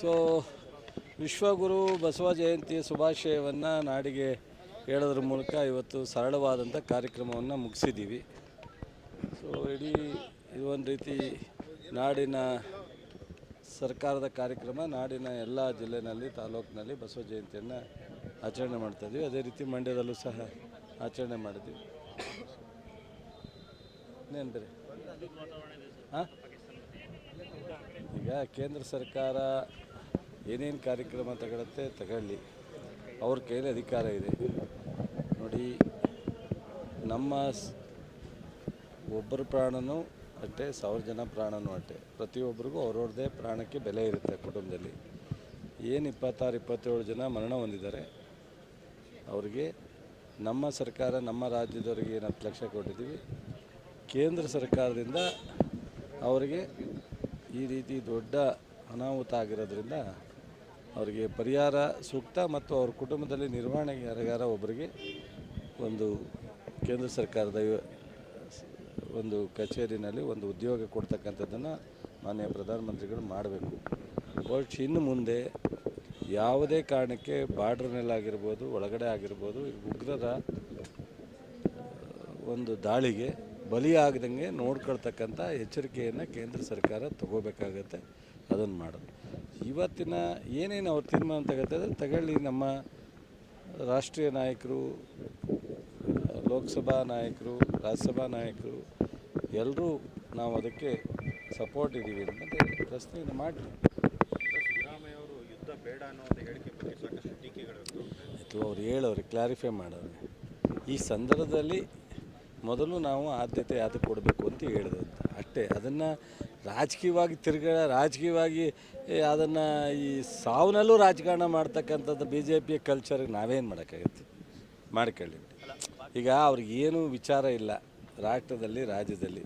So ವಿಶ್ವಗುರು ಬಸವ ಜಯಂತಿಯ ಶುಭಾಶಯವನ್ನು ನಾಡಿಗೆ ಹೇಳೋದ್ರ ಮೂಲಕ ಇವತ್ತು ಸರಳವಾದಂಥ ಕಾರ್ಯಕ್ರಮವನ್ನು ಮುಗಿಸಿದ್ದೀವಿ. ಸೊ ಇಡೀ ಇದು ಒಂದು ರೀತಿ ನಾಡಿನ ಸರ್ಕಾರದ ಕಾರ್ಯಕ್ರಮ, ನಾಡಿನ ಎಲ್ಲ ಜಿಲ್ಲೆನಲ್ಲಿ, ತಾಲೂಕಿನಲ್ಲಿ ಬಸವ ಜಯಂತಿಯನ್ನು ಆಚರಣೆ ಮಾಡ್ತಾಯಿದ್ವಿ ಅದೇ ರೀತಿ ಮಂಡ್ಯದಲ್ಲೂ ಸಹ ಆಚರಣೆ ಮಾಡಿದ್ವಿ ಇನ್ನೇನು ಹಾಂ ಈಗ ಕೇಂದ್ರ ಸರ್ಕಾರ ಏನೇನು ಕಾರ್ಯಕ್ರಮ ತಗೊಳತ್ತೆ ತಗೊಳ್ಳಿ. ಅವ್ರ ಕೈಯಲ್ಲಿ ಅಧಿಕಾರ ಇದೆ. ನೋಡಿ, ನಮ್ಮ ಒಬ್ಬರ ಪ್ರಾಣನೂ ಅಷ್ಟೇ ಸಾವಿರ ಜನ ಪ್ರಾಣನೂ ಅಷ್ಟೇ ಪ್ರತಿಯೊಬ್ಬರಿಗೂ ಅವ್ರವ್ರದ್ದೇ ಪ್ರಾಣಕ್ಕೆ ಬೆಲೆ ಇರುತ್ತೆ ಕುಟುಂಬದಲ್ಲಿ. ಏನು ಇಪ್ಪತ್ತಾರು, ಇಪ್ಪತ್ತೇಳು ಜನ ಮರಣ ಹೊಂದಿದ್ದಾರೆ, ಅವರಿಗೆ ನಮ್ಮ ಸರ್ಕಾರ, ನಮ್ಮ ರಾಜ್ಯದವರಿಗೆ ಏನು ಹತ್ತು ಲಕ್ಷ ಕೊಟ್ಟಿದ್ದೀವಿ. ಕೇಂದ್ರ ಸರ್ಕಾರದಿಂದ ಅವರಿಗೆ ಈ ರೀತಿ ದೊಡ್ಡ ಅನಾಹುತ ಆಗಿರೋದ್ರಿಂದ ಅವರಿಗೆ ಪರಿಹಾರ ಸೂಕ್ತ ಮತ್ತು ಅವ್ರ ಕುಟುಂಬದಲ್ಲಿ ನಿರ್ವಹಣೆಗೆ ಯಾರಿಗಾರ ಒಬ್ಬರಿಗೆ ಒಂದು ಕೇಂದ್ರ ಸರ್ಕಾರದ ಒಂದು ಕಚೇರಿನಲ್ಲಿ ಒಂದು ಉದ್ಯೋಗ ಕೊಡ್ತಕ್ಕಂಥದ್ದನ್ನು ಮಾನ್ಯ ಪ್ರಧಾನಮಂತ್ರಿಗಳು ಮಾಡಬೇಕು. ಬಟ್ ಇನ್ನು ಮುಂದೆ ಯಾವುದೇ ಕಾರಣಕ್ಕೆ ಬಾರ್ಡ್ರ್ನಲ್ಲಾಗಿರ್ಬೋದು ಒಳಗಡೆ ಆಗಿರ್ಬೋದು ಉಗ್ರರ ಒಂದು ದಾಳಿಗೆ ಬಲಿಯಾಗದಂಗೆ ನೋಡ್ಕೊಳ್ತಕ್ಕಂಥ ಎಚ್ಚರಿಕೆಯನ್ನು ಕೇಂದ್ರ ಸರ್ಕಾರ ತಗೋಬೇಕಾಗತ್ತೆ. ಅದನ್ನು ಮಾಡೋದು. ಇವತ್ತಿನ ಏನೇನು ಅವ್ರು ತೀರ್ಮಾನ ತಗೋತಾರೆ ತಗೊಳ್ಳಿ ನಮ್ಮ ರಾಷ್ಟ್ರೀಯ ನಾಯಕರು ಲೋಕಸಭಾ ನಾಯಕರು ರಾಜ್ಯಸಭಾ ನಾಯಕರು ಎಲ್ಲರೂ ನಾವು ಅದಕ್ಕೆ ಸಪೋರ್ಟ್ ಇದ್ದೀವಿ ಅಂತ ಪ್ರಶ್ನೆಯನ್ನು ಮಾಡಿ ಸಿದ್ದರಾಮಯ್ಯವರು ಯುದ್ಧ ಬೇಡ ಅನ್ನೋ ಒಂದು ಹೇಳಿಕೆ ಬಗ್ಗೆ ಸಾಕಷ್ಟು ಟೀಕೆಗಳು ಅವ್ರು ಹೇಳೋರು ಕ್ಲಾರಿಫೈ ಮಾಡೋರು. ಈ ಸಂದರ್ಭದಲ್ಲಿ ಮೊದಲು ನಾವು ಆದ್ಯತೆ ಆದ ಕೊಡಬೇಕು ಅಂತ ಹೇಳಿದೆ ಅಷ್ಟೇ, ಅದನ್ನು ರಾಜಕೀಯವಾಗಿ ತಿರುಗಾ, ರಾಜಕೀಯವಾಗಿ ಅದನ್ನು ಈ ಸಾವನಲ್ಲೂ ರಾಜಕಾರಣ ಮಾಡ್ತಕ್ಕಂಥದ್ದು ಬಿ ಜೆ ಪಿ ಕಲ್ಚರ್ಗೆ ನಾವೇನು ಮಾಡೋಕ್ಕಾಗತ್ತೆ? ಮಾಡ್ಕೊಳ್ಳಿ. ಈಗ ಅವ್ರಿಗೆ ಏನೂ ವಿಚಾರ ಇಲ್ಲ, ರಾಷ್ಟ್ರದಲ್ಲಿ, ರಾಜ್ಯದಲ್ಲಿ,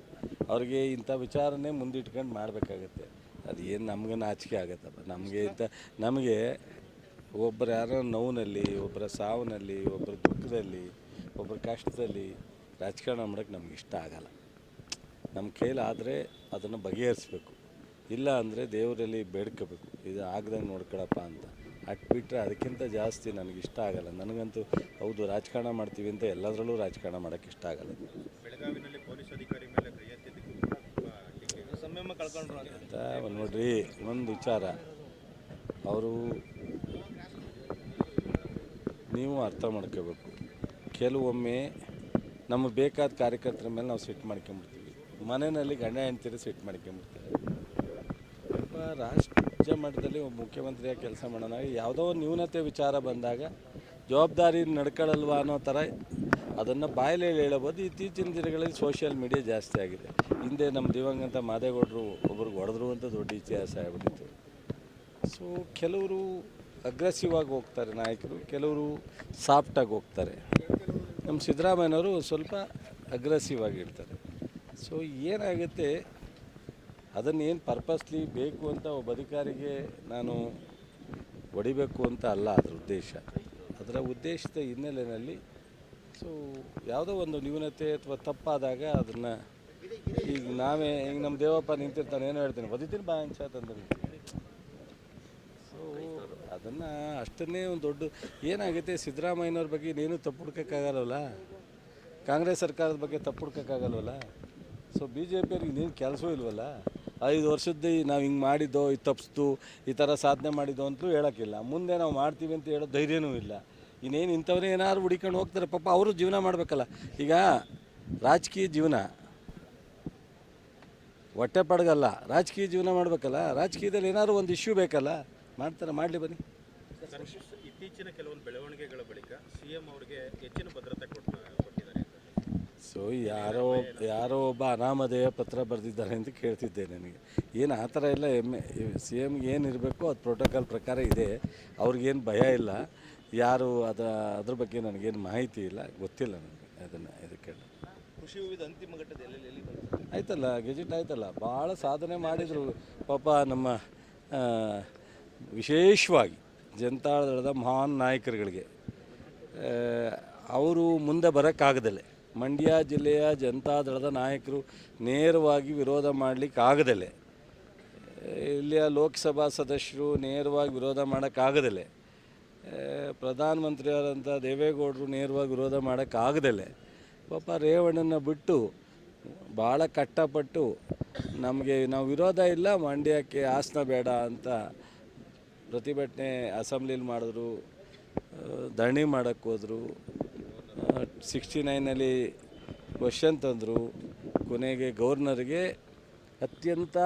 ಅವ್ರಿಗೆ ಇಂಥ ವಿಚಾರನೇ ಮುಂದಿಟ್ಕೊಂಡು ಮಾಡಬೇಕಾಗತ್ತೆ. ಅದು ಏನು ನಮ್ಗೆ ನಾಚಿಕೆ ಆಗತ್ತಪ್ಪ. ನಮಗೆ ಇಂಥ, ನಮಗೆ ಒಬ್ಬರು ಯಾರೋ ನೋವಿನಲ್ಲಿ ಒಬ್ಬರ ಸಾವಿನಲ್ಲಿ ಒಬ್ಬರ ದುಃಖದಲ್ಲಿ ಒಬ್ಬರ ಕಷ್ಟದಲ್ಲಿ ರಾಜಕಾರಣ ಮಾಡೋಕ್ಕೆ ನಮ್ಗೆ ಇಷ್ಟ ಆಗಲ್ಲ. ನಮ್ಮ ಕೈಲಾದರೆ ಅದನ್ನು ಬಗೆಹರಿಸ್ಬೇಕು. ಇಲ್ಲ ಅಂದರೆ ದೇವರಲ್ಲಿ ಬೇಡ್ಕೋಬೇಕು. ಇದು ಆಗ್ದಂಗೆ ನೋಡ್ಕೊಳಪ್ಪ ಅಂತ. ಅಟ್ ಬಿಟ್ಟರೆ ಅದಕ್ಕಿಂತ ಜಾಸ್ತಿ ನನಗೆ ಇಷ್ಟ ಆಗಲ್ಲ. ನನಗಂತೂ ಹೌದು ರಾಜಕಾರಣ ಮಾಡ್ತೀವಿ ಅಂತ ಎಲ್ಲದರಲ್ಲೂ ರಾಜಕಾರಣ ಮಾಡೋಕ್ಕೆ ಇಷ್ಟ ಆಗಲ್ಲ. ಬೆಳಗಾವಿನಲ್ಲಿ ಪೊಲೀಸ್ ಅಧಿಕಾರಿ ಮೇಲೆ ಸಂಯಮ ಕಳ್ಕೊಂಡ್ರು ಅಂತ. ಅಂತ ಒಂದು ನೋಡ್ರಿ ಒಂದು ವಿಚಾರ. ಅವರು ನೀವು ಅರ್ಥ ಮಾಡ್ಕೋಬೇಕು. ಕೆಲವೊಮ್ಮೆ ನಮಗೆ ಬೇಕಾದ ಕಾರ್ಯಕರ್ತರ ಮೇಲೆ ನಾವು ಸಿಟ್ಟು ಮಾಡ್ಕೊಂಬಿಡ್ತೀವಿ. ಮನೆಯಲ್ಲಿ ಗಂಡ ಹೆಂಡ್ತಿರು ಸೆಟ್ ಮಾಡ್ಕೊಂಬಿಡ್ತೀವಿ ಒಬ್ಬ ರಾಜ್ಯ ಮಟ್ಟದಲ್ಲಿ ಒಬ್ಬ ಮುಖ್ಯಮಂತ್ರಿಯಾಗಿ ಕೆಲಸ ಮಾಡೋಣ, ಯಾವುದೋ ಒಂದು ನ್ಯೂನತೆ ವಿಚಾರ ಬಂದಾಗ ಜವಾಬ್ದಾರಿ ನಡ್ಕೊಳ್ಳಲ್ವಾ ಅನ್ನೋ ಥರ ಅದನ್ನು ಬಾಯಲ್ಲಿ ಹೇಳಬೋದು ಇತ್ತೀಚಿನ ದಿನಗಳಲ್ಲಿ ಸೋಷಿಯಲ್ ಮೀಡಿಯಾ ಜಾಸ್ತಿ ಆಗಿದೆ. ಹಿಂದೆ ನಮ್ಮ ದಿವಂಗತ ಮಾದೇಗೌಡರು ಒಬ್ರಿಗೆ ಹೊಡೆದ್ರು ಅಂತ ದೊಡ್ಡ ಇತಿಹಾಸ ಆಗಿಬಿಟ್ಟಿತ್ತು. ಸೊ ಕೆಲವರು ಅಗ್ರೆಸಿವ್ ಆಗಿ ಹೋಗ್ತಾರೆ ನಾಯಕರು, ಕೆಲವರು ಸಾಫ್ಟಾಗಿ ಹೋಗ್ತಾರೆ. ನಮ್ಮ ಸಿದ್ದರಾಮಯ್ಯನವರು ಸ್ವಲ್ಪ ಅಗ್ರೆಸಿವ್ ಆಗಿರ್ತಾರೆ. ಸೊ ಏನಾಗುತ್ತೆ? ಅದನ್ನು ಏನು ಪರ್ಪಸ್ಲಿ ಬೇಕು ಅಂತ ಒಬ್ಬ ಅಧಿಕಾರಿಗೆ ನಾನು ಹೊಡಿಬೇಕು ಅಂತ ಅಲ್ಲ ಅದರ ಉದ್ದೇಶ. ಅದರ ಉದ್ದೇಶದ ಹಿನ್ನೆಲೆಯಲ್ಲಿ ಸೊ ಯಾವುದೋ ಒಂದು ನ್ಯೂನತೆ ಅಥವಾ ತಪ್ಪಾದಾಗ ಅದನ್ನು ಈಗ ನಾವೇ, ಈಗ ನಮ್ಮ ದೇವಪ್ಪ ನಿಂತಿರ್ತಾನೆ, ಏನು ಹೇಳ್ತೀನಿ? ಬದಿತೀನಿ ಬಾ ಅಂಚ ತಂದ್ರೆ ಸೊ ಅದನ್ನು ಅಷ್ಟನ್ನೇ ಒಂದು ದೊಡ್ಡ ಏನಾಗುತ್ತೆ ಸಿದ್ದರಾಮಯ್ಯನವ್ರ ಬಗ್ಗೆ ನೀನು ತಪ್ಪು ಹುಡ್ಕೋಕ್ಕಾಗಲ್ವಲ್ಲ? ಕಾಂಗ್ರೆಸ್ ಸರ್ಕಾರದ ಬಗ್ಗೆ ತಪ್ಪು ಹುಡ್ಕೋಕ್ಕಾಗಲ್ವಲ್ಲ? ಸೊ ಬಿ ಜೆ ಪಿಯವ್ರಿಗೆ ನೀನು ಕೆಲಸವೂ ಇಲ್ವಲ್ಲ? ಐದು ವರ್ಷದ್ದು ನಾವು ಹಿಂಗೆ ಮಾಡಿದ್ದೋ ಇದು ತಪ್ಪಿಸ್ತು ಈ ಥರ ಸಾಧನೆ ಮಾಡಿದ್ದೋ ಅಂತಲೂ ಹೇಳೋಕ್ಕಿಲ್ಲ. ಮುಂದೆ ನಾವು ಮಾಡ್ತೀವಿ ಅಂತ ಹೇಳೋ ಧೈರ್ಯನೂ ಇಲ್ಲ. ಇನ್ನೇನು ಇಂಥವ್ರೇ ಏನಾದ್ರು ಹುಡಿಕೊಂಡು ಹೋಗ್ತಾರೆ, ಪಾಪ ಅವರು ಜೀವನ ಮಾಡಬೇಕಲ್ಲ. ಈಗ ರಾಜಕೀಯ ಜೀವನ ಹೊಟ್ಟೆ ಪಡಗಲ್ಲ. ರಾಜಕೀಯ ಜೀವನ ಮಾಡಬೇಕಲ್ಲ? ರಾಜಕೀಯದಲ್ಲಿ ಏನಾದ್ರು ಒಂದು ಇಶ್ಯೂ ಬೇಕಲ್ಲ? ಮಾಡ್ತಾರೆ? ಮಾಡಲಿ ಬನ್ನಿ. ಇತ್ತೀಚಿನ ಕೆಲವೊಂದು ಬೆಳವಣಿಗೆಗಳ ಬಳಿಕ ಸಿಎಂ ಅವರಿಗೆ ಹೆಚ್ಚಿನ ಭದ್ರತೆ ಕೊಟ್ಟು ಕೊಟ್ಟಿದ್ದಾರೆ ಸೊ ಯಾರೋ ಯಾರೋ ಒಬ್ಬ ಅನಾಮಧೇಯ ಪತ್ರ ಬರೆದಿದ್ದಾರೆ ಅಂತ ಕೇಳ್ತಿದ್ದೆ ನನಗೆ ಏನು ಆ ಥರ ಎಲ್ಲ ಎಂ ಸಿ ಎಮ್ಗೆ ಏನು ಇರಬೇಕು ಅದು ಪ್ರೋಟೋಕಾಲ್ ಪ್ರಕಾರ ಇದೆ. ಅವ್ರಿಗೇನು ಭಯ ಇಲ್ಲ. ಯಾರು ಅದ ಅದ್ರ ಬಗ್ಗೆ ನನಗೇನು ಮಾಹಿತಿ ಇಲ್ಲ. ಗೊತ್ತಿಲ್ಲ ನನಗೆ ಅದನ್ನು ಇದಕ್ಕೆ ಕೃಷಿ ವಿವಿಧ ಅಂತಿಮ ಘಟ್ಟದ ಎಲ್ಲೆಲ್ಲಿ ಎಲ್ಲಿ ಬಂತು? ಆಯ್ತಲ್ಲ ಗೆಜೆಟ್ ಆಯ್ತಲ್ಲ. ಭಾಳ ಸಾಧನೆ ಮಾಡಿದರು ಪಾಪ ನಮ್ಮ ವಿಶೇಷವಾಗಿ. ಜನತಾದಳದ ಮಹಾನ್ ನಾಯಕರುಗಳಿಗೆ. ಅವರು ಮುಂದೆ ಬರೋಕ್ಕಾಗದಲ್ಲೇ. ಮಂಡ್ಯ ಜಿಲ್ಲೆಯ ಜನತಾದಳದ ನಾಯಕರು ನೇರವಾಗಿ ವಿರೋಧ ಮಾಡಲಿಕ್ಕೆ ಆಗದಲೆ ಇಲ್ಲಿಯ ಲೋಕಸಭಾ ಸದಸ್ಯರು ನೇರವಾಗಿ ವಿರೋಧ ಮಾಡೋಕ್ಕಾಗದಲ್ಲೇ. ಪ್ರಧಾನಮಂತ್ರಿಯಾದಂಥ ದೇವೇಗೌಡರು ನೇರವಾಗಿ ವಿರೋಧ ಮಾಡೋಕ್ಕಾಗದಲ್ಲೇ. ಪಾಪ ರೇವಣ್ಣನ ಬಿಟ್ಟು ಭಾಳ ಕಷ್ಟಪಟ್ಟು ನಮಗೆ ನಾವು ವಿರೋಧ ಇಲ್ಲ, ಮಂಡ್ಯಕ್ಕೆ ಆಸನ ಬೇಡ ಅಂತ ಪ್ರತಿಭಟನೆ ಅಸೆಂಬ್ಲಿಲಿ ಮಾಡಿದ್ರು ಧರಣಿ ಮಾಡೋಕ್ಕೆ ಹೋದರು ಸಿಕ್ಸ್ಟಿ ನೈನಲ್ಲಿ ಕ್ವಶನ್ ತಂದರು, ಕೊನೆಗೆ ಗವರ್ನರ್ಗೆ ಅತ್ಯಂತ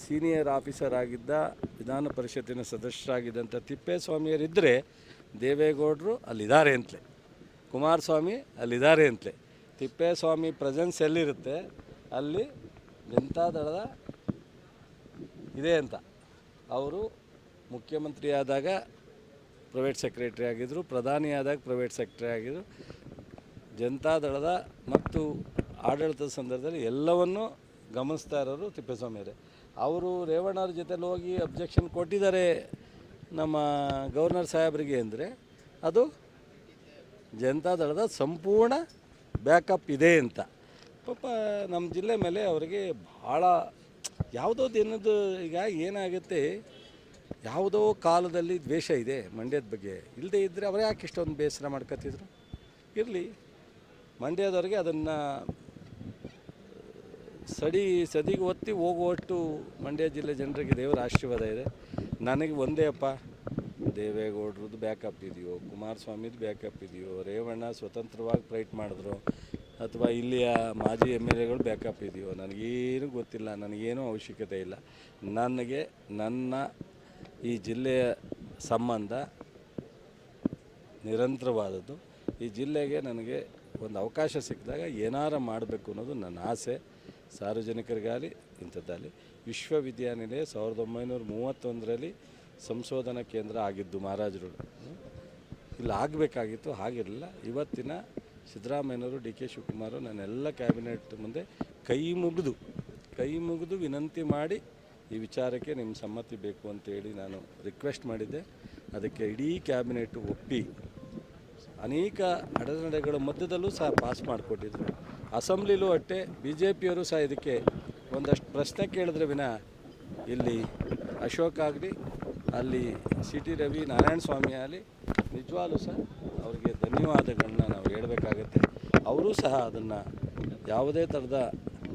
ಸೀನಿಯರ್ ಆಫೀಸರ್ ಆಗಿದ್ದ ವಿಧಾನ ಪರಿಷತ್ತಿನ ಸದಸ್ಯರಾಗಿದ್ದಂಥ ತಿಪ್ಪೇಸ್ವಾಮಿಯರಿದ್ದರೆ ದೇವೇಗೌಡರು ಅಲ್ಲಿದ್ದಾರೆ ಅಂತಲೇ, ಕುಮಾರಸ್ವಾಮಿ ಅಲ್ಲಿದ್ದಾರೆ ಅಂತಲೇ. ತಿಪ್ಪೇಸ್ವಾಮಿ ಪ್ರೆಸೆನ್ಸ್ ಎಲ್ಲಿರುತ್ತೆ? ಅಲ್ಲಿ ಜನತಾದಳದ ಇದೆ ಅಂತ. ಅವರು ಮುಖ್ಯಮಂತ್ರಿ ಆದಾಗ ಪ್ರೈವೇಟ್ ಸೆಕ್ರೆಟರಿ ಆಗಿದ್ದರು ಪ್ರಧಾನಿ ಆದಾಗ ಪ್ರೈವೇಟ್ ಸೆಕ್ರೆಟರಿ ಆಗಿದ್ದರು ಜನತಾದಳದ ಮತ್ತು ಆಡಳಿತದ ಸಂದರ್ಭದಲ್ಲಿ ಎಲ್ಲವನ್ನು ಗಮನಿಸ್ತಾ ಇರೋರು ತಿಪ್ಪೇಸ್ವಾಮಿಯವರೇ ಅವರು. ರೇವಣ್ಣವ್ರ ಜೊತೆಲಿ ಹೋಗಿ ಅಬ್ಜೆಕ್ಷನ್ ಕೊಟ್ಟಿದ್ದಾರೆ ನಮ್ಮ ಗವರ್ನರ್ ಸಾಹೇಬರಿಗೆ ಅಂದರೆ, ಅದು ಜನತಾದಳದ ಸಂಪೂರ್ಣ ಬ್ಯಾಕಪ್ ಇದೆ ಅಂತ. ಪಾಪ ನಮ್ಮ ಜಿಲ್ಲೆ ಮೇಲೆ ಅವರಿಗೆ ಭಾಳ, ಯಾವುದೋ ದಿನದ ಈಗ ಏನಾಗುತ್ತೆ ಯಾವುದೋ ಕಾಲದಲ್ಲಿ ದ್ವೇಷ ಇದೆ ಮಂಡ್ಯದ ಬಗ್ಗೆ. ಇಲ್ಲದೆ ಇದ್ದರೆ ಅವರೇ ಯಾಕೆ ಇಷ್ಟೊಂದು ಬೇಸರ ಮಾಡ್ಕೊತಿದ್ರು? ಇರಲಿ. ಮಂಡ್ಯದವ್ರಿಗೆ ಅದನ್ನು, ಸಡಿ ಸದಿಗೆ ಒತ್ತಿ ಹೋಗುವಷ್ಟು ಮಂಡ್ಯ ಜಿಲ್ಲೆ ಜನರಿಗೆ ದೇವರ ಆಶೀರ್ವಾದ ಇದೆ. ನನಗೆ ಒಂದೇ ಅಪ್ಪ. ದೇವೇಗೌಡ್ರದ್ದು ಬ್ಯಾಕಪ್ ಇದೆಯೋ, ಕುಮಾರಸ್ವಾಮಿದು ಬ್ಯಾಕಪ್ ಇದೆಯೋ, ರೇವಣ್ಣ ಸ್ವತಂತ್ರವಾಗಿ ಪ್ರೈಟ್ ಮಾಡಿದ್ರು, ಅಥವಾ ಇಲ್ಲಿಯ ಮಾಜಿ ಎಂ ಎಲ್ ಎಗಳು ಬ್ಯಾಕಪ್ ಇದೆಯೋ, ನನಗೇನು ಗೊತ್ತಿಲ್ಲ, ನನಗೇನೂ ಅವಶ್ಯಕತೆ ಇಲ್ಲ. ನನಗೆ ನನ್ನ ಈ ಜಿಲ್ಲೆಯ ಸಂಬಂಧ ನಿರಂತರವಾದದ್ದು. ಈ ಜಿಲ್ಲೆಗೆ ನನಗೆ ಒಂದು ಅವಕಾಶ ಸಿಕ್ಕಿದಾಗ ಏನಾರ ಮಾಡಬೇಕು ಅನ್ನೋದು ನನ್ನ ಆಸೆ. ಸಾರ್ವಜನಿಕರಿಗಾಗಲಿ, ಇಂಥದ್ದಾಗಲಿ. ವಿಶ್ವವಿದ್ಯಾನಿಲಯ ಸಾವಿರದ ಒಂಬೈನೂರ ಮೂವತ್ತೊಂದರಲ್ಲಿ ಸಂಶೋಧನಾ ಕೇಂದ್ರ ಆಗಿದ್ದು ಮಹಾರಾಜರು. ಇಲ್ಲಿ, ಆಗಬೇಕಾಗಿತ್ತು, ಹಾಗಿರಲಿಲ್ಲ. ಇವತ್ತಿನ ಸಿದ್ದರಾಮಯ್ಯನವರು, ಡಿ ಕೆ ಶಿವಕುಮಾರು, ನನ್ನೆಲ್ಲ ಕ್ಯಾಬಿನೆಟ್ ಮುಂದೆ ಕೈ ಮುಗಿದು ಕೈ ಮುಗಿದು ವಿನಂತಿ ಮಾಡಿ ಈ ವಿಚಾರಕ್ಕೆ ನಿಮ್ಮ ಸಮ್ಮತಿ ಬೇಕು ಅಂತೇಳಿ ನಾನು ರಿಕ್ವೆಸ್ಟ್ ಮಾಡಿದ್ದೆ. ಅದಕ್ಕೆ ಇಡೀ ಕ್ಯಾಬಿನೆಟ್ ಒಪ್ಪಿ ಅನೇಕ ಅಡೆತಡೆಗಳ ಮಧ್ಯದಲ್ಲೂ ಸಹ ಪಾಸ್ ಮಾಡಿಕೊಟ್ಟಿದ್ರು. ಅಸೆಂಬ್ಲಿಲೂ ಅಷ್ಟೇ ಬಿ ಜೆ ಪಿಯವರು ಸಹ ಇದಕ್ಕೆ ಒಂದಷ್ಟು ಪ್ರಶ್ನೆ ಕೇಳಿದ್ರೆ ವಿನ ಇಲ್ಲಿ ಅಶೋಕ್ ಆಗಲಿ, ಅಲ್ಲಿ ಸಿ ಟಿ ರವಿ, ನಾರಾಯಣ ಸ್ವಾಮಿ ಆಗಲಿ, ನಿಜವಾಗ್ಲೂ ಸಹ ಅವರಿಗೆ ಧನ್ಯವಾದಗಳನ್ನ ನಾವು ಹೇಳಬೇಕಾಗತ್ತೆ. ಅವರೂ ಸಹ ಅದನ್ನು ಯಾವುದೇ ಥರದ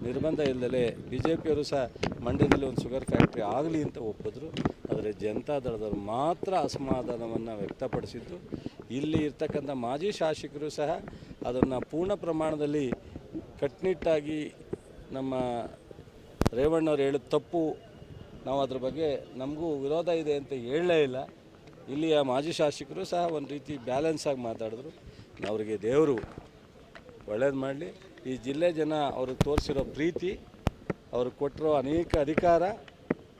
ನಿರ್ಬಂಧ ಇಲ್ಲದೆ ಬಿ ಜೆ ಪಿಯವರು ಸಹ ಮಂಡ್ಯದಲ್ಲಿ ಒಂದು ಶುಗರ್ ಫ್ಯಾಕ್ಟ್ರಿ ಆಗಲಿ ಅಂತ ಒಪ್ಪಿದ್ರು. ಆದರೆ ಜನತಾದಳದವರು ಮಾತ್ರ ಅಸಮಾಧಾನವನ್ನು ವ್ಯಕ್ತಪಡಿಸಿದ್ದು. ಇಲ್ಲಿ ಇರ್ತಕ್ಕಂಥ ಮಾಜಿ ಶಾಸಕರು ಸಹ ಅದನ್ನು ಪೂರ್ಣ ಪ್ರಮಾಣದಲ್ಲಿ ಕಟ್ಟುನಿಟ್ಟಾಗಿ ನಮ್ಮ ರೇವಣ್ಣವ್ರು ಹೇಳಿದ ತಪ್ಪು ನಾವು ಅದ್ರ ಬಗ್ಗೆ ನಮಗೂ ವಿರೋಧ ಇದೆ ಅಂತ ಹೇಳಲೇ ಇಲ್ಲ. ಇಲ್ಲಿಯ ಮಾಜಿ ಶಾಸಕರು ಸಹ ಒಂದು ರೀತಿ ಬ್ಯಾಲೆನ್ಸ್ ಆಗಿ ಮಾತಾಡಿದ್ರು. ಅವರಿಗೆ ದೇವರು ಒಳ್ಳೇದು ಮಾಡಲಿ. ಈ ಜಿಲ್ಲೆ ಜನ ಅವ್ರಿಗೆ ತೋರಿಸಿರೋ ಪ್ರೀತಿ ಅವ್ರಿಗೆ ಕೊಟ್ಟಿರೋ ಅನೇಕ ಅಧಿಕಾರ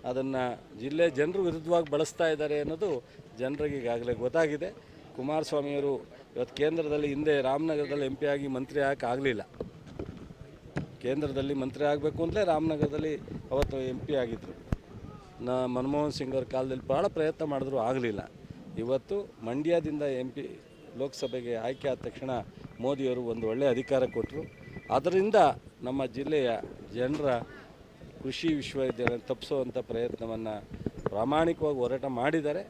ಅದನ್ನು ಜಿಲ್ಲೆ ಜನರು ವಿರುದ್ಧವಾಗಿ ಬಳಸ್ತಾ ಇದ್ದಾರೆ ಅನ್ನೋದು ಜನರಿಗೆ ಈಗಾಗಲೇ ಗೊತ್ತಾಗಿದೆ. ಕುಮಾರಸ್ವಾಮಿಯವರು ಇವತ್ತು ಕೇಂದ್ರದಲ್ಲಿ ಹಿಂದೆ ರಾಮನಗರದಲ್ಲಿ ಎಂ ಆಗಿ ಮಂತ್ರಿ ಆಗಕ್ಕೆ ಆಗಲಿಲ್ಲ. ಕೇಂದ್ರದಲ್ಲಿ ಮಂತ್ರಿ ಆಗಬೇಕು ಅಂತಲೇ ರಾಮನಗರದಲ್ಲಿ ಅವತ್ತು ಎಂ ಪಿ ಆಗಿದ್ದರು ನ ಮನಮೋಹನ್ ಸಿಂಗ್ ಅವ್ರ ಕಾಲದಲ್ಲಿ ಭಾಳ ಪ್ರಯತ್ನ ಮಾಡಿದ್ರು, ಆಗಲಿಲ್ಲ. ಇವತ್ತು ಮಂಡ್ಯದಿಂದ ಎಂ ಪಿ ಲೋಕಸಭೆಗೆ ಆಯ್ಕೆ ಆದ ತಕ್ಷಣ ಮೋದಿಯವರು ಒಂದು ಒಳ್ಳೆಯ ಅಧಿಕಾರ ಕೊಟ್ಟರು ಅದರಿಂದ ನಮ್ಮ ಜಿಲ್ಲೆಯ ಜನರ ಕೃಷಿ ವಿಶ್ವವಿದ್ಯಾಲಯ ತಪ್ಪಿಸುವಂಥ ಪ್ರಯತ್ನವನ್ನು ಪ್ರಾಮಾಣಿಕವಾಗಿ ಹೋರಾಟ ಮಾಡಿದ್ದಾರೆ.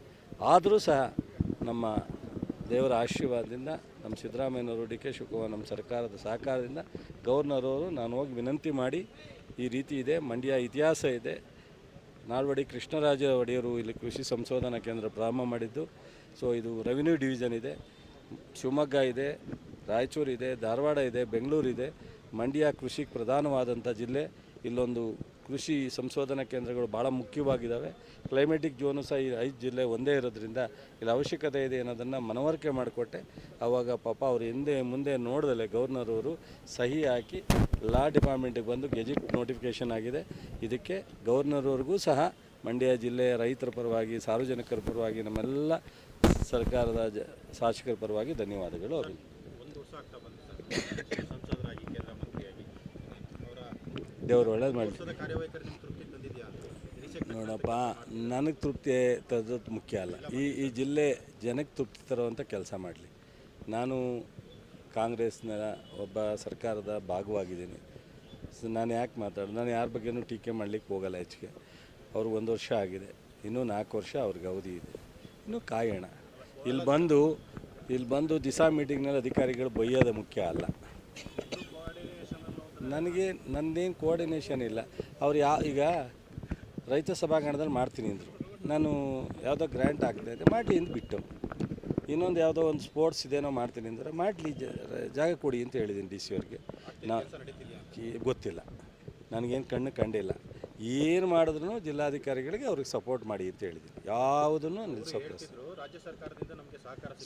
ಆದರೂ ಸಹ ನಮ್ಮ ದೇವರ ಆಶೀರ್ವಾದದಿಂದ, ನಮ್ಮ ಸಿದ್ದರಾಮಯ್ಯನವರು, ಡಿ ಕೆ ಶಿವಕುಮಾರ್ ನಮ್ಮ ಸರ್ಕಾರದ ಸಹಕಾರದಿಂದ ಗವರ್ನರ್ ಅವರು ನಾನು ಹೋಗಿ ವಿನಂತಿ ಮಾಡಿ ಈ ರೀತಿ ಇದೆ, ಮಂಡ್ಯ ಇತಿಹಾಸ ಇದೆ. ನಾಲ್ವಡಿ ಕೃಷ್ಣರಾಜ ಒಡೆಯರು ಇಲ್ಲಿ ಕೃಷಿ ಸಂಶೋಧನಾ ಕೇಂದ್ರ ಪ್ರಾರಂಭ ಮಾಡಿದ್ದು. ಸೊ ಇದು ರೆವಿನ್ಯೂ ಡಿವಿಷನ್ ಇದೆ. ಶಿವಮೊಗ್ಗ ಇದೆ, ರಾಯಚೂರು ಇದೆ, ಧಾರವಾಡ ಇದೆ, ಬೆಂಗಳೂರು ಇದೆ. ಮಂಡ್ಯ ಕೃಷಿಗೆ ಪ್ರಧಾನವಾದಂಥ ಜಿಲ್ಲೆ. ಇಲ್ಲೊಂದು ಕೃಷಿ ಸಂಶೋಧನಾ ಕೇಂದ್ರಗಳು ಭಾಳ ಮುಖ್ಯವಾಗಿದ್ದಾವೆ ಕ್ಲೈಮೆಟಿಕ್ ಜೋನು ಸಹ ಈ ಐದು ಜಿಲ್ಲೆ ಒಂದೇ ಇರೋದ್ರಿಂದ ಇಲ್ಲಿ ಅವಶ್ಯಕತೆ ಇದೆ ಅನ್ನೋದನ್ನು ಮನವರಿಕೆ ಮಾಡಿಕೊಟ್ಟೆ. ಆವಾಗ ಪಾಪ ಅವರು ಹಿಂದೆ ಮುಂದೆ ನೋಡಿದಲೆ ಗವರ್ನರ್ ಅವರು ಸಹಿ ಹಾಕಿ ಲಾ ಡಿಪಾರ್ಟ್ಮೆಂಟಿಗೆ ಬಂದು ಗೆಜೆಟ್ ನೋಟಿಫಿಕೇಷನ್ ಆಗಿದೆ. ಇದಕ್ಕೆ ಗವರ್ನರ್ವರೆಗೂ ಸಹ ಮಂಡ್ಯ ಜಿಲ್ಲೆಯ ರೈತರ ಪರವಾಗಿ, ಸಾರ್ವಜನಿಕರ ಪರವಾಗಿ, ನಮ್ಮೆಲ್ಲ ಸರ್ಕಾರದ ಜ, ಶಾಸಕರ ಪರವಾಗಿ ಧನ್ಯವಾದಗಳು ಅವರಿಗೆ ಒಂದು ವರ್ಷ ಆಗ್ತಾ ಬಂತು ಸರ್ ಸಂಸದರಾಗಿ ಕೇಂದ್ರ ಮಂತ್ರಿಯಾಗಿ ಅವರ ದೇವರು ಒಳ್ಳೇದು ಮಾಡಿ ನೋಡಪ್ಪ ನನಗೆ ತೃಪ್ತಿ ತರೋದು ಮುಖ್ಯ ಅಲ್ಲ. ಈ ಈ ಜಿಲ್ಲೆ ಜನಕ್ಕೆ ತೃಪ್ತಿ ತರುವಂಥ ಕೆಲಸ ಮಾಡಲಿ. ನಾನು ಕಾಂಗ್ರೆಸ್ನ ಒಬ್ಬ ಸರ್ಕಾರದ ಭಾಗವಾಗಿದ್ದೀನಿ. ಸೊ ನಾನು ಯಾಕೆ ಮಾತಾಡೋದು ನಾನು ಯಾರ ಬಗ್ಗೆನೂ ಟೀಕೆ ಮಾಡಲಿಕ್ಕೆ ಹೋಗಲ್ಲ ಹೆಚ್ಚಿಗೆ ಅವ್ರಿಗೆ ಒಂದು ವರ್ಷ ಆಗಿದೆ. ಇನ್ನೂ ನಾಲ್ಕು ವರ್ಷ ಅವ್ರಿಗೆ ಅವಧಿ ಇದೆ. ಇನ್ನೂ ಕಾಯೋಣ. ಇಲ್ಲಿ ಬಂದು ಇಲ್ಲಿ ಬಂದು ದಿಸಾ ಮೀಟಿಂಗ್ನಲ್ಲಿ ಅಧಿಕಾರಿಗಳು ಬೈಯೋದು ಮುಖ್ಯ ಅಲ್ಲ. ನನಗೆ ನಂದೇನು ಕೋಆರ್ಡಿನೇಷನ್ ಇಲ್ಲ. ಅವ್ರು ಯಾ, ಈಗ ರೈತ ಸಭಾಂಗಣದಲ್ಲಿ ಮಾಡ್ತೀನಿ ಅಂದರು. ನಾನು ಯಾವುದೋ ಗ್ರ್ಯಾಂಟ್ ಆಗ್ತಾ ಇದೆ ಮಾಡಲಿ ಅಂತ ಬಿಟ್ಟು. ಇನ್ನೊಂದು ಯಾವುದೋ ಒಂದು ಸ್ಪೋರ್ಟ್ಸ್ ಇದೇನೋ ಮಾಡ್ತೀನಿ ಅಂದರೆ, ಮಾಡಲಿ ಜಾಗ ಕೊಡಿ ಅಂತ ಹೇಳಿದ್ದೀನಿ ಡಿ ಸಿ ಅವ್ರಿಗೆ. ನಾ, ಗೊತ್ತಿಲ್ಲ. ನನಗೇನು ಕಣ್ಣು ಕಂಡಿಲ್ಲ. ಏನು ಮಾಡಿದ್ರು ಜಿಲ್ಲಾಧಿಕಾರಿಗಳಿಗೆ ಅವ್ರಿಗೆ ಸಪೋರ್ಟ್ ಮಾಡಿ ಅಂತ ಹೇಳಿದ್ದೀನಿ ಯಾವುದನ್ನು ನಿಲ್ಲಿಸೋಕೆ.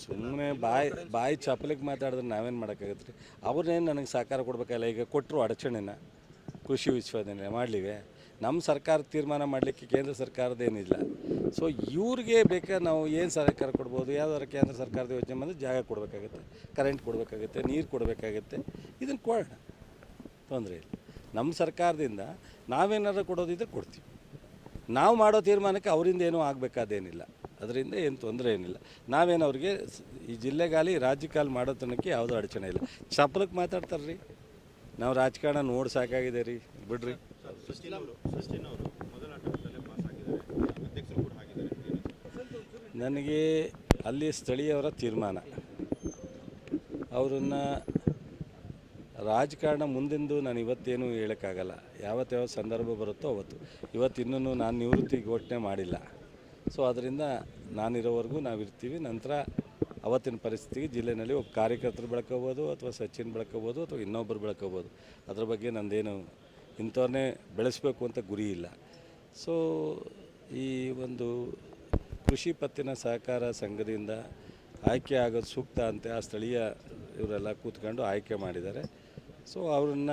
ಸುಮ್ಮನೆ ಬಾಯಿ ಬಾಯಿ ಚಪ್ಪಲಿಗೆ ಮಾತಾಡಿದ್ರೆ ನಾವೇನು ಮಾಡೋಕ್ಕಾಗತ್ತೆ ರೀ? ಅವ್ರನ್ನೇನು ನನಗೆ ಸಹಕಾರ ಕೊಡಬೇಕಲ್ಲ ಈಗ ಕೊಟ್ಟರು ಅಡಚಣೆನ ಕೃಷಿ ವಿಶ್ವವಿದ್ಯಾನಿಲಯ ಮಾಡಲಿವೆ. ನಮ್ಮ ಸರ್ಕಾರ ತೀರ್ಮಾನ ಮಾಡಲಿಕ್ಕೆ ಕೇಂದ್ರ ಸರ್ಕಾರದೇನಿಲ್ಲ ಸೊ ಇವ್ರಿಗೆ ಬೇಕಾ ನಾವು ಏನು ಸಹಕಾರ ಕೊಡ್ಬೋದು? ಯಾವ್ದಾದ್ರು ಕೇಂದ್ರ ಸರ್ಕಾರದ ಯೋಜನೆ ಬಂದರೆ ಜಾಗ ಕೊಡಬೇಕಾಗತ್ತೆ ಕರೆಂಟ್ ಕೊಡಬೇಕಾಗತ್ತೆ ನೀರು ಕೊಡಬೇಕಾಗತ್ತೆ. ಇದನ್ನು ಕೊಡೋಣ. ತೊಂದರೆ ಇಲ್ಲ. ನಮ್ಮ ಸರ್ಕಾರದಿಂದ ನಾವೇನಾದ್ರು ಕೊಡೋದಿದ್ರೆ ಕೊಡ್ತೀವಿ. ನಾವು ಮಾಡೋ ತೀರ್ಮಾನಕ್ಕೆ ಅವರಿಂದ ಏನೂ ಆಗಬೇಕಾದೇನಿಲ್ಲ. ಅದರಿಂದ ಏನು ತೊಂದರೆ ಏನಿಲ್ಲ. ನಾವೇನು ಅವ್ರಿಗೆ ಈ ಜಿಲ್ಲೆಗಾಲಿ ರಾಜ್ಯಕಾಲ ಮಾಡೋ ತನಕ ಯಾವುದೂ ಅಡಚಣೆ ಇಲ್ಲ. ಚಪ್ಪಲಕ್ಕೆ ಮಾತಾಡ್ತಾರೆ ರೀ ನಾವು ರಾಜಕಾರಣ ನೋಡಿ ಸಾಕಾಗಿದೆ ರೀ. ಬಿಡ್ರಿ. ನನಗೆ ಅಲ್ಲಿ ಸ್ಥಳೀಯವರ ತೀರ್ಮಾನ. ಅವರನ್ನು ರಾಜಕಾರಣ ಮುಂದಿಂದು ನಾನು ಇವತ್ತೇನು ಹೇಳೋಕ್ಕಾಗಲ್ಲ. ಯಾವತ್ತು ಯಾವ ಸಂದರ್ಭ ಬರುತ್ತೋ ಅವತ್ತು. ಇವತ್ತು ಇನ್ನೂ ನಾನು ನಿವೃತ್ತಿ ಘೋಷಣೆ ಮಾಡಿಲ್ಲ. ಸೊ ಅದರಿಂದ ನಾನಿರೋವರೆಗೂ ನಾವಿರ್ತೀವಿ. ನಂತರ ಅವತ್ತಿನ ಪರಿಸ್ಥಿತಿಗೆ ಜಿಲ್ಲೆಯಲ್ಲಿ ಒಬ್ಬ ಕಾರ್ಯಕರ್ತರು ಬೆಳ್ಕೋಬೋದು ಅಥವಾ ಸಚಿನ್ ಬೆಳ್ಕೋಬೋದು ಅಥವಾ ಇನ್ನೊಬ್ಬರು ಬೆಳ್ಕೋಬೋದು. ಅದ್ರ ಬಗ್ಗೆ ನಂದೇನು ಇಂಥವ್ರನ್ನೇ ಬೆಳೆಸಬೇಕು ಅಂತ ಗುರಿ ಇಲ್ಲ. ಸೊ ಈ ಒಂದು ಕೃಷಿ ಪತ್ತಿನ ಸಹಕಾರ ಸಂಘದಿಂದ ಆಯ್ಕೆ ಆಗೋದು ಸೂಕ್ತ ಅಂತ ಆ ಸ್ಥಳೀಯ ಇವರೆಲ್ಲ ಕೂತ್ಕೊಂಡು ಆಯ್ಕೆ ಮಾಡಿದ್ದಾರೆ. ಸೊ ಅವ್ರನ್ನ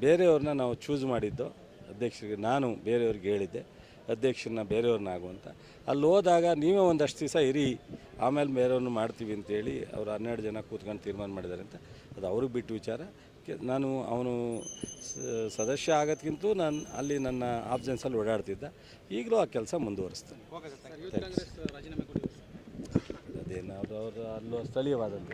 ಬೇರೆಯವ್ರನ್ನ ನಾವು ಚೂಸ್ ಮಾಡಿದ್ದು ಅಧ್ಯಕ್ಷರಿಗೆ ನಾನು ಬೇರೆಯವ್ರಿಗೆ ಹೇಳಿದ್ದೆ ಅಧ್ಯಕ್ಷರನ್ನ ಬೇರೆಯವ್ರನ್ನ ಆಗುವಂತ ಅಲ್ಲಿ ಹೋದಾಗ ನೀವೇ ಒಂದಷ್ಟು ದಿವಸ ಇರಿ ಆಮೇಲೆ ಬೇರೆಯವ್ರನ್ನ ಮಾಡ್ತೀವಿ ಅಂತೇಳಿ ಅವರು ಹನ್ನೆರಡು ಜನ ಕೂತ್ಕೊಂಡು ತೀರ್ಮಾನ ಮಾಡಿದ್ದಾರೆ ಅಂತ. ಅದು ಅವ್ರಿಗೆ ಬಿಟ್ಟು ವಿಚಾರ. ಕೆ- ನಾನು ಅವನು ಸ- ಸದಸ್ಯ ಆಗೋದ್ಕಿಂತ ನಾನು ಅಲ್ಲಿ ನನ್ನ ಆಬ್ಜೆನ್ಸಲ್ಲಿ ಓಡಾಡ್ತಿದ್ದ. ಈಗಲೂ ಆ ಕೆಲಸ ಮುಂದುವರಿಸ್ತೇನೆ. ಅದೇನಾದ್ರು ಅವರು ಅವರು ಅಲ್ಲೂ ಸ್ಥಳೀಯವಾದಂಥ